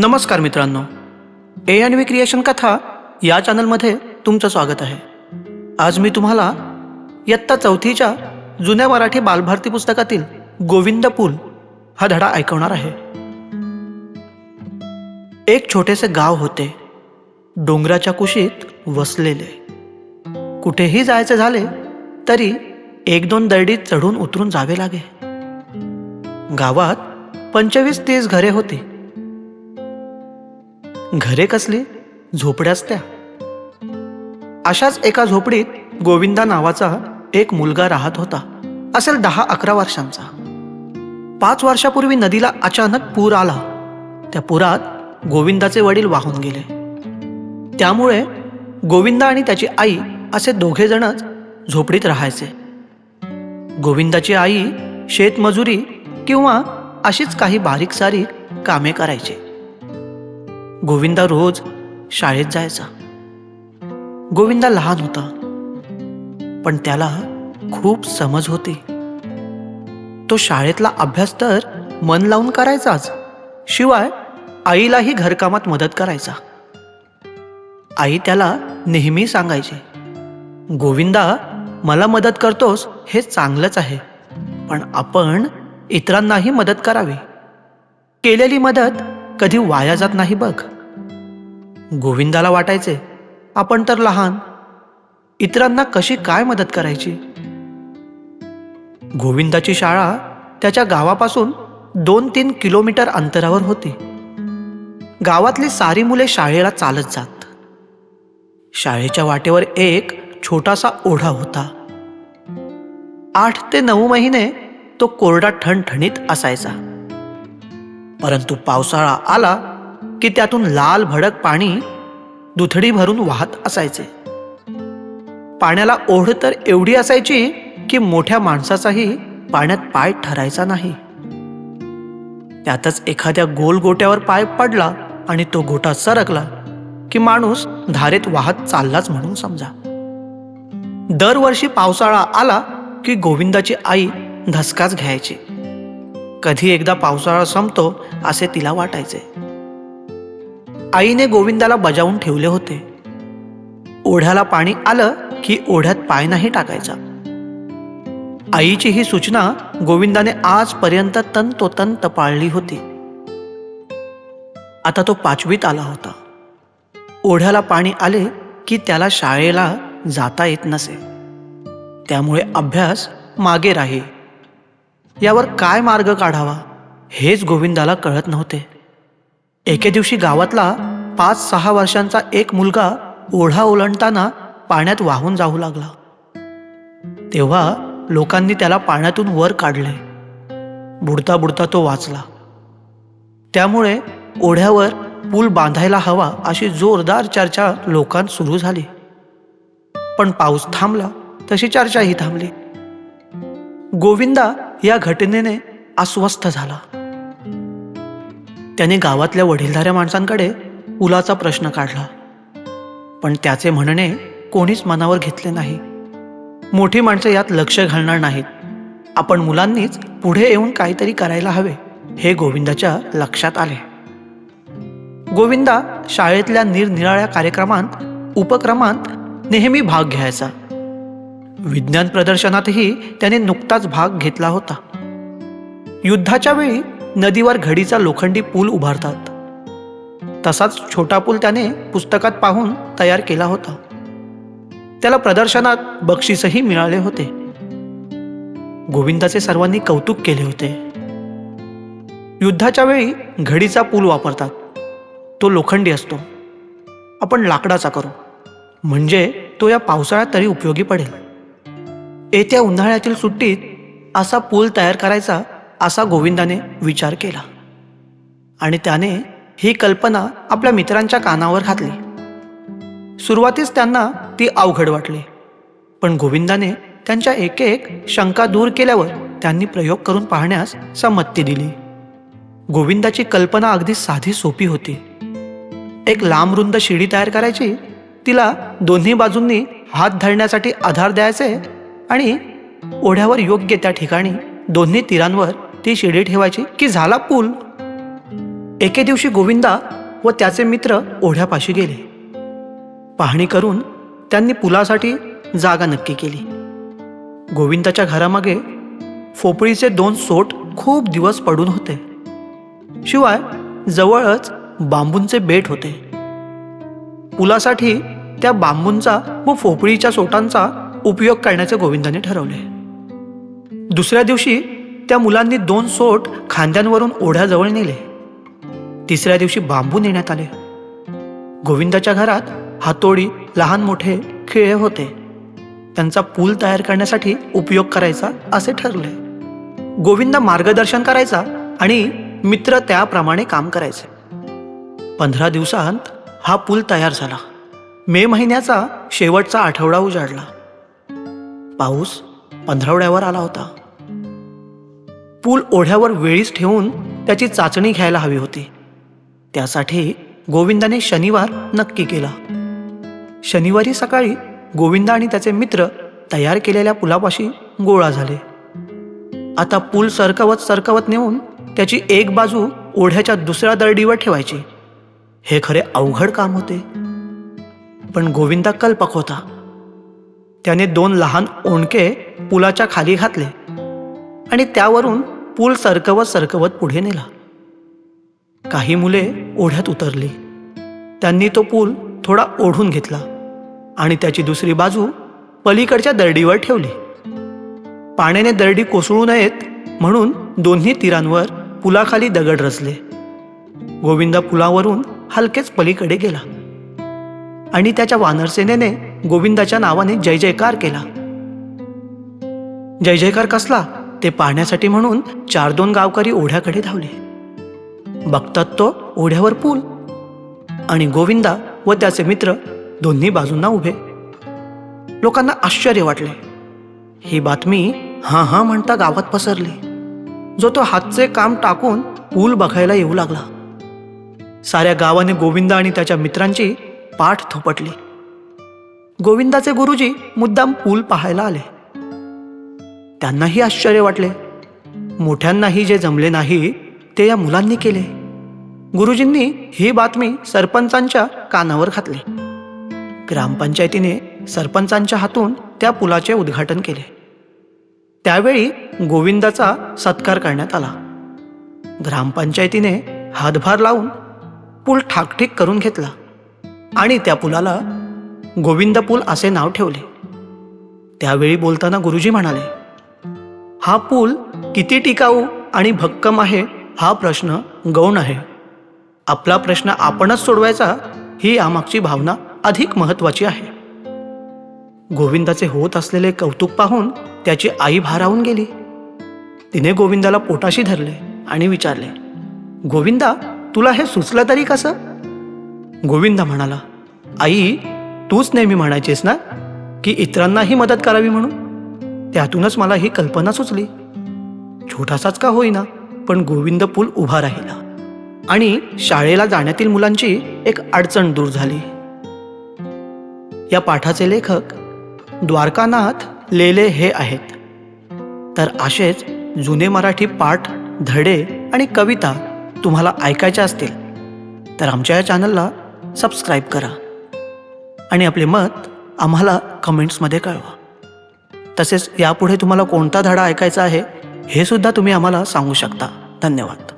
नमस्कार मित्रांनो. A N V creation कथा या चॅनलमध्ये तुमचं स्वागत आहे. आज मी तुम्हाला इयत्ता चौथीच्या जुन्या मराठी बालभारती पुस्तकातील गोविंद पूल हा धडा ऐकवणार आहे. एक छोटेसे गाव होते. डोंगराच्या कुशीत वसलेले. कुठेही जायचे झाले तरी एक दोन दरडीत चढून उतरून जावे लागे. गावात पंचवीस तीस घरे होती. घरे कसली? झोपड्याच त्या अशाच एका झोपडीत गोविंदा नावाचा एक मुलगा राहत होता. असेल दहा अकरा वर्षांचा. पाच वर्षापूर्वी नदीला अचानक पूर आला. त्या पुरात गोविंदाचे वडील वाहून गेले. त्यामुळे गोविंदा आणि त्याची आई असे दोघे जणच झोपडीत राहायचे. गोविंदाची आई शेतमजुरी किंवा अशीच काही बारीक सारीक कामे करायची. गोविंदा रोज शाळेत जायचा. गोविंदा लहान होता पण त्याला खूप समज होती. तो शाळेतला अभ्यास तर मन लावून करायचाच शिवाय आईलाही घरकामात मदत करायचा. आई त्याला नेहमी सांगायची गोविंदा मला मदत करतोस हे चांगलंच आहे पण आपण इतरांनाही मदत करावी. केलेली मदत कधी वाया जात नाही बघ. गोविंदाला वाटायचे आपण तर लहान. इतरांना कशी काय मदत करायची? गोविंदाची शाळा त्याच्या गावापासून दोन तीन किलोमीटर अंतरावर होती. गावातली सारी मुले शाळेला चालत जात. शाळेच्या वाटेवर एक छोटासा ओढा होता. आठ ते नऊ महिने तो कोरडा ठणठणीत असायचा. परंतु पावसाळा आला की त्यातून लाल भडक पाणी दुथडी भरून वाहत असायचे. पाण्याला ओढ तर एवढी असायची की मोठ्या माणसाचाही पाण्यात पाय ठरायचा नाही. त्यातच एखाद्या गोल गोट्यावर पाय पडला आणि तो गोटा सरकला की माणूस धारेत वाहत चाललाच म्हणून समजा. दरवर्षी पावसाळा आला की गोविंदाची आई धसकाच घ्यायची. कधी एकदा पावसाळा संपतो असे तिला वाटायचे. आईने गोविंदाला बजावून ठेवले होते. ओढ्याला पाणी आलं की ओढ्यात पाय नाही टाकायचा. आईची ही सूचना गोविंदाने आजपर्यंत तंतोतंत पाळली होती. आता तो पाचवीत आला होता. ओढ्याला पाणी आले की त्याला शाळेला जाता येत नसे. त्यामुळे अभ्यास मागे राही. यावर काय मार्ग काढावा हेच गोविंदाला कळत नव्हते. एके दिवशी गावातला पाच सहा वर्षांचा एक मुलगा ओढा ओलांडताना पाण्यात वाहून जाऊ लागला. तेव्हा लोकांनी त्याला पाण्यातून वर काढले. बुडता बुडता तो वाचला. त्यामुळे ओढ्यावर पूल बांधायला हवा अशी जोरदार चर्चा लोकांत सुरू झाली. पण पाऊस थांबला तशी चर्चाही थांबली. गोविंदा या घटनेने अस्वस्थ झाला. त्याने गावातल्या वडीलधाऱ्या माणसांकडे पुलाचा प्रश्न काढला. पण त्याचे म्हणणे कोणीच मनावर घेतले नाही. मोठी माणसं यात लक्ष घालणार नाहीत. आपण मुलांनीच पुढे येऊन काहीतरी करायला हवे हे गोविंदाच्या लक्षात आले. गोविंदा शाळेतल्या निरनिराळ्या कार्यक्रमांत उपक्रमांत नेहमी भाग घ्यायचा. विज्ञान प्रदर्शनातही त्याने नुकताच भाग घेतला होता. युद्धाच्या वेळी नदीवर घडीचा लोखंडी पूल उभारतात. तसाच छोटा पूल त्याने पुस्तकात पाहून तयार केला होता. त्याला प्रदर्शनात बक्षीसही मिळाले होते. गोविंदाचे सर्वांनी कौतुक केले होते. युद्धाच्या वेळी घडीचा पूल वापरतात. तो लोखंडी असतो. आपण लाकडाचा करू. म्हणजे तो या पावसाळ्यात तरी उपयोगी पडेल. येत्या उन्हाळ्यातील सुट्टीत असा पूल तयार करायचा असा गोविंदाने विचार केला. आणि त्याने ही कल्पना आपल्या मित्रांच्या कानावर घातली. सुरुवातीस त्यांना ती अवघड वाटली. पण गोविंदाने त्यांच्या एक एक शंका दूर केल्यावर त्यांनी प्रयोग करून पाहण्यास संमती दिली. गोविंदाची कल्पना अगदी साधी सोपी होती. एक लांब रुंद शिडी तयार करायची तिला दोन्ही बाजूंनी हात धरण्यासाठी आधार द्यायचे आणि ओढ्यावर योग्य त्या ठिकाणी दोन्ही तीरांवर ती शिडी ठेवायची की झाला पूल? एके दिवशी गोविंदा व त्याचे मित्र ओढ्यापाशी गेले. पाहणी करून त्यांनी पुलासाठी जागा नक्की केली. गोविंदाच्या घरामागे फोपळीचे दोन सोट खूप दिवस पडून होते. शिवाय जवळच बांबूंचे बेट होते. पुलासाठी त्या बांबूंचा व फोपळीच्या सोटांचा उपयोग करण्याचे गोविंदाने ठरवले. दुसऱ्या दिवशी त्या मुलांनी दोन सोट खांद्यांवरून ओढ्याजवळ नेले. तिसऱ्या दिवशी बांबू नेण्यात आले. गोविंदाच्या घरात हातोडी लहान मोठे खिळे होते. त्यांचा पूल तयार करण्यासाठी उपयोग करायचा असे ठरले. गोविंदा मार्गदर्शन करायचा आणि मित्र त्याप्रमाणे काम करायचे. पंधरा दिवसांत हा पूल तयार झाला. मे महिन्याचा शेवटचा आठवडा उजाडला. पाऊस पंधरवड्यावर आला होता. पूल ओढ्यावर वेळीच ठेवून त्याची चाचणी घ्यायला हवी होती. त्यासाठी गोविंदाने शनिवार नक्की केला. शनिवारी सकाळी गोविंदा आणि त्याचे मित्र तयार केलेल्या पुलापाशी गोळा झाले. आता पूल सरकवत सरकवत नेऊन त्याची एक बाजू ओढ्याच्या दुसऱ्या दरडीवर ठेवायची. हे खरे अवघड काम होते. पण गोविंदा कल्पक होता. त्याने दोन लहान ओणके पुलाच्या खाली घातले. आणि त्यावरून पूल सरकवत सरकवत पुढे नेला. काही मुले ओढ्यात उतरली. त्यांनी तो पूल थोडा ओढून घेतला आणि त्याची दुसरी बाजू पलीकडच्या दरडीवर ठेवली. पाण्याने दरडी कोसळू नयेत म्हणून दोन्ही तीरांवर पुलाखाली दगड रचले. गोविंदा पुलावरून हलकेच पलीकडे गेला. आणि त्याच्या वानरसेनेने गोविंदाच्या नावाने जय जयकार केला. जय जयकार कसला? ते पाहण्यासाठी म्हणून चार दोन गावकरी ओढ्याकडे धावले. बघतात तो ओढ्यावर पूल आणि गोविंदा व त्याचे मित्र दोन्ही बाजूंना उभे. लोकांना आश्चर्य वाटले. ही बातमी हा हा म्हणता गावात पसरली. जो तो हातचे काम टाकून पूल बघायला येऊ लागला. साऱ्या गावाने गोविंदा आणि त्याच्या मित्रांची पाठ थोपटली. गोविंदाचे गुरुजी मुद्दाम पूल पाहायला आले. त्यांनाही आश्चर्य वाटले. मोठ्यांनाही जे जमले नाही ते या मुलांनी केले. गुरुजींनी ही बातमी सरपंचांच्या कानावर घातली. ग्रामपंचायतीने सरपंचांच्या हातून त्या पुलाचे उद्घाटन केले. त्यावेळी गोविंदाचा सत्कार करण्यात आला. ग्रामपंचायतीने हातभार लावून पूल ठाकठीक करून घेतला आणि त्या पुलाला गोविंद पूल असे नाव ठेवले. त्यावेळी बोलताना गुरुजी म्हणाले हा पूल किती टिकाऊ आणि भक्कम आहे हा प्रश्न गौण आहे. आपला प्रश्न आपणच सोडवायचा ही यामागची भावना अधिक महत्वाची आहे. गोविंदाचे होत असलेले कौतुक पाहून त्याची आई भारावून गेली. तिने गोविंदाला पोटाशी धरले आणि विचारले गोविंदा तुला हे सुचलं तरी कसं? गोविंदा म्हणाला आई तूच नेहमी म्हणायचीस ना की इतरांनाही मदत करावी म्हणून? त्यातूनच मला ही कल्पना सुचली. छोटासाच का होईना पण गोविंद पूल उभा राहिला आणि शाळेला जाण्यातील मुलांची एक अडचण दूर झाली. या पाठाचे लेखक द्वारकानाथ लेले हे आहेत. तर असेच जुने मराठी पाठ धडे आणि कविता तुम्हाला ऐकायच्या असतील तर आमच्या या चॅनलला सबस्क्राईब करा आणि आपले मत आम्हाला कमेंट्समध्ये कळवा. तसेच यापुढे तुम्हाला कोणता धडा ऐकायचा आहे हे सुद्धा तुम्ही आम्हाला सांगू शकता. धन्यवाद.